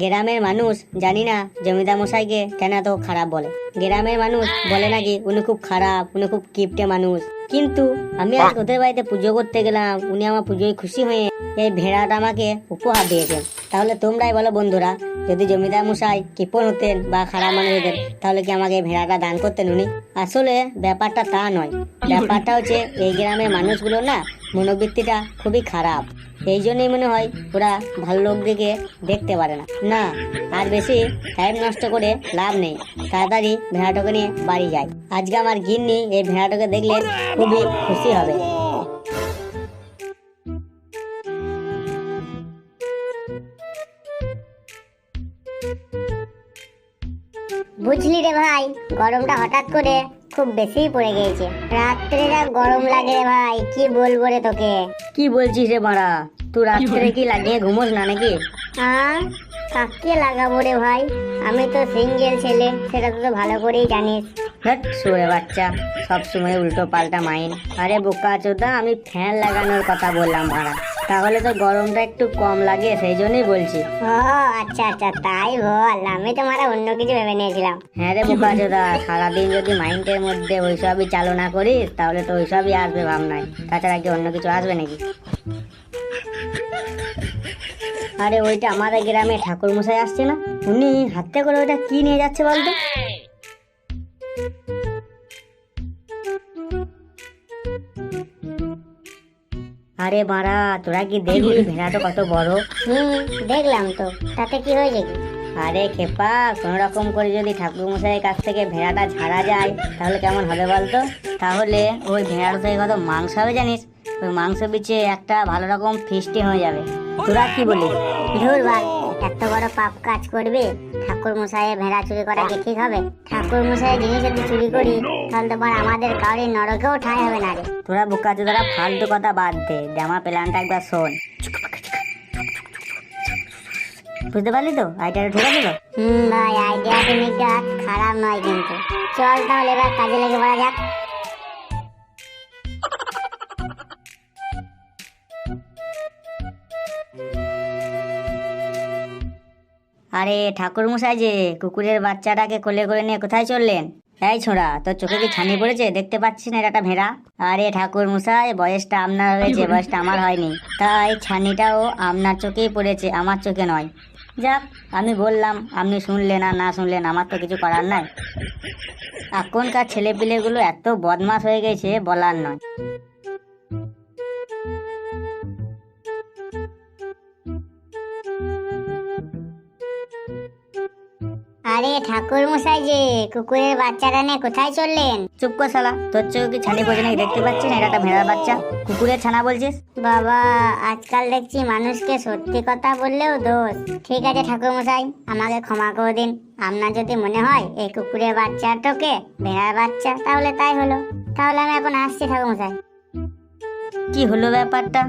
গ্রামের মানুষ জানি না জমিদার মশাইকে কেন তো খারাপ বলে। গ্রামের মানুষ বলে নাকি উনি খুব খারাপ, উনি খুব কিপটে মানুষ। কিন্তু আমি আজ ওদের বাড়িতে পুজো করতে গেলাম, উনি আমার পুজোয় খুশি হয়ে এই ভেড়াটা আমাকে উপহার দিয়েছেন। তাহলে তোমরাই বলো বন্ধুরা যদি জমিদার মশাই কিপন হতেন বা খারাপ মানুষ হতেন, তাহলে কি আমাকে ভেড়াটা দান করতেন উনি? আসলে ব্যাপারটা তা নয়। ব্যাপারটা হচ্ছে, এই গ্রামের মানুষগুলো না, মনোবৃত্তিটা খুবই খারাপ। এই জন্যই মনে হয়, ওরা ভালো লোক দিকে দেখতে পারে না। না, আর বেশি টাইম নষ্ট করে লাভ নেই। তাড়াতাড়ি ভেড়াটাকে নিয়ে বাড়ি যায়। আজকে আমার গিন্নি এই ভেড়াটাকে দেখলে খুবই খুশি হবে। বুঝলি রে ভাই গরমটা হঠাৎ করে খুব বেশি পড়ে গিয়েছে। রাত্রে যা গরম লাগে রে ভাই কি বলব রে তোকে? কি বলছিস রে মারা? তুই রাত্রে কি লাগিয়ে ঘুমোস না নাকি? হ্যাঁ কাকে লাগাবো রে ভাই? আমি তো সিঙ্গেল ছেলে সেটা তো ভালো করেই জানিস। হ্যাট সুরে বাচ্চা। সব সময় উল্টো পাল্টা মাইন আরে বোকা চোদা আমি ফ্যান লাগানোর কথা বললাম মারা। তাহলে তো গরমটা একটু কম লাগে সেই জন্যই বলছি। ও আচ্ছা আচ্ছা তাই বল। আমি তো মারা অন্য কিছু ভেবে নিয়েছিলাম। হ্যাঁ রে বোকা চোদা সারাদিন যদি মাইন্ডের মধ্যে ওইসবই চালনা করিস তাহলে তো ওইসবই আসবে ভাবনায়। তাছাড়া কি অন্য কিছু আসবে নাকি? আরে ওইটা আমাদের গ্রামে ঠাকুর মশাই আসছে না? উনি হাতে করে ওইটা কি নিয়ে যাচ্ছে বলতো? আরে বাড়া তোরা কি দেখলি? ভেড়াটা কত বড়। হুম দেখলাম তো। তাতে কি হয়েছে কি? আরে খেপা কোনো রকম করে যদি ঠাকুর মশাইয়ের কাছ থেকে ভেড়াটা ছাড়া যায় তাহলে কেমন হবে বলতো? তাহলে ওই ভেড়াটা থেকে কত মাংস হবে জানিস? ওই মাংস বিচে একটা ভালো রকম ফিস্টি হয়ে যাবে। তোরা কি বলিস? ধুর ভাই এত বড় পাপ কাজ করবে? ঠাকুর মশাইয়ের ভেড়া চুরি করা কি ঠিক হবে? ঠাকুর মশাইয়ের জিনিস যদি চুরি করি তাহলে তো পর আমাদের কাউরি নরকেও ঠাঁই হবে না রে। তোরা বোকা চোদারা ফালতু কথা বাদ দে। জামা প্ল্যানটা একবার শোন। বুঝতে পারলি তো? আইডিয়াটা ঠিক আছে তো? হুম ভাই আইডিয়া টেকনিকটা খারাপ নয় কিন্তু। চল তাহলে এবার কাজে লেগে পড়া যাক। আরে ঠাকুর মশাই যে, কুকুরের বাচ্চাটাকে কোলে করে নিয়ে কোথায় চললেন? এই ছোড়া, তোর চোখে কি ছানি পড়েছে? দেখতে পাচ্ছিস না এটা ভেড়া? আরে ঠাকুর মশাই বয়সটা আপনার হয়েছে, বয়সটা আমার হয়নি। তাই ছানিটাও আপনার চোখেই পড়েছে, আমার চোখে নয়। যাক, আমি বললাম, আপনি শুনলেন আর না শুনলেন, আমার তো কিছু করার নাই। এখনকার ছেলেপিলেগুলো এত বদমাশ হয়ে গেছে, বলার নয়। আরে ঠাকুর মশাই যে কুকুরের বাচ্চাটা নিয়ে কোথায় চললেন? চুপ কর শালা তোর চোখে কি ছানি পড়েছে নাকি? দেখতে পাচ্ছিস না? এটা একটা ভেড়ার বাচ্চা। কুকুরের ছানা বলছিস? বাবা আজকাল দেখছি মানুষকে সত্যি কথা বললেও দোষ। ঠিক আছে ঠাকুর মশাই আমাকে ক্ষমা করে দিন। আপনার যদি মনে হয় এই কুকুরের বাচ্চাটাকে ভেড়ার বাচ্চা তাহলে তাই হলো। তাহলে আমি এখন আসছি ঠাকুর মশাই কি হলো ব্যাপারটা?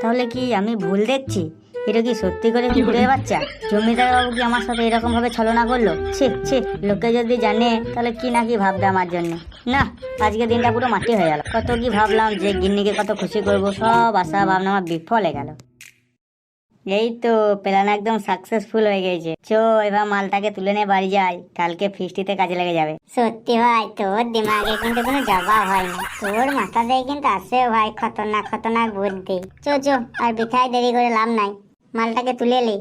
তাহলে কি আমি ভুল দেখছি? এটা কি সত্যি করে কুকুরের বাচ্চা জমিদার বাবু কি আমার সাথে এরকম ভাবে ছলনা করল? ছি ছি লোকে যদি জানে তাহলে কি না কি ভাববে আমার জন্য? না আজকে দিনটা পুরো মাটি হয়ে গেল। কত কি ভাবলাম যে গিন্নিকে কত খুশি করব সব আশা ভাবনা আমার বিফল হয়ে গেল। এই তো প্ল্যান একদম সাকসেসফুল হয়ে গেছে। চো এবার মালটাকে তুলে নিয়ে বাড়ি যাই। কালকে ফিস্টিতে কাজে লেগে যাবে। সত্যি ভাই তোর দিমাগে কিন্তু কোনো জবাব হয় না। তোর মাথা দিয়ে কিন্তু আসে ভাই খতরনাক খতরনাক বুদ্ধি। চো চো আর বিথায় দেরি করে লাভ নাই। মালটাকে তুলে লি